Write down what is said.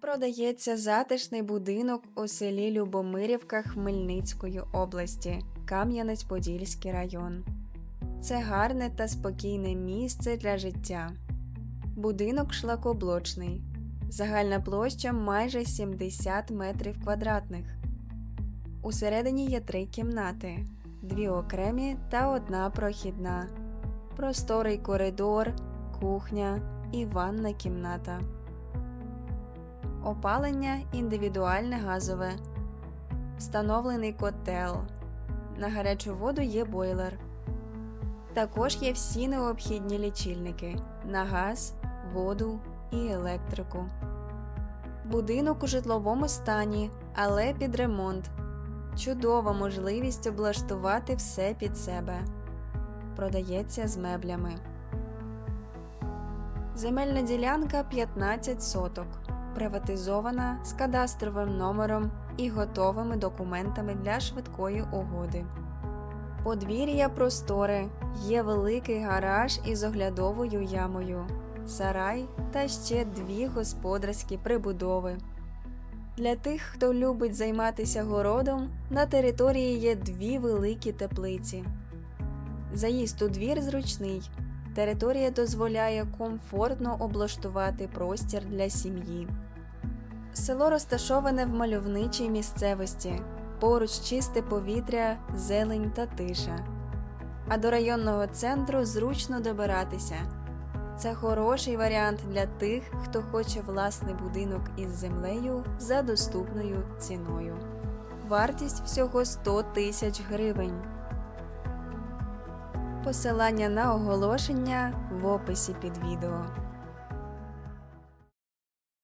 Продається затишний будинок у селі Любомирівка Хмельницької області, Кам'янець-Подільський район. Це гарне та спокійне місце для життя. Будинок шлакоблочний. Загальна площа майже 70 метрів квадратних. Усередині є три кімнати: дві окремі та одна прохідна, просторий коридор, кухня і ванна кімната. Опалення індивідуальне газове. Встановлений котел. На гарячу воду є бойлер. Також є всі необхідні лічильники на газ, воду і електрику. Будинок у житловому стані, але під ремонт. Чудова можливість облаштувати все під себе. Продається з меблями. Земельна ділянка 15 соток. Приватизована з кадастровим номером і готовими документами для швидкої угоди. Подвір'я просторе, є великий гараж із оглядовою ямою, сарай та ще дві господарські прибудови. Для тих, хто любить займатися городом, на території є дві великі теплиці. Заїзд у двір зручний. Територія дозволяє комфортно облаштувати простір для сім'ї. Село розташоване в мальовничій місцевості, поруч чисте повітря, зелень та тиша. А до районного центру зручно добиратися. Це хороший варіант для тих, хто хоче власний будинок із землею за доступною ціною. Вартість всього 100 тисяч гривень. Посилання на оголошення в описі під відео.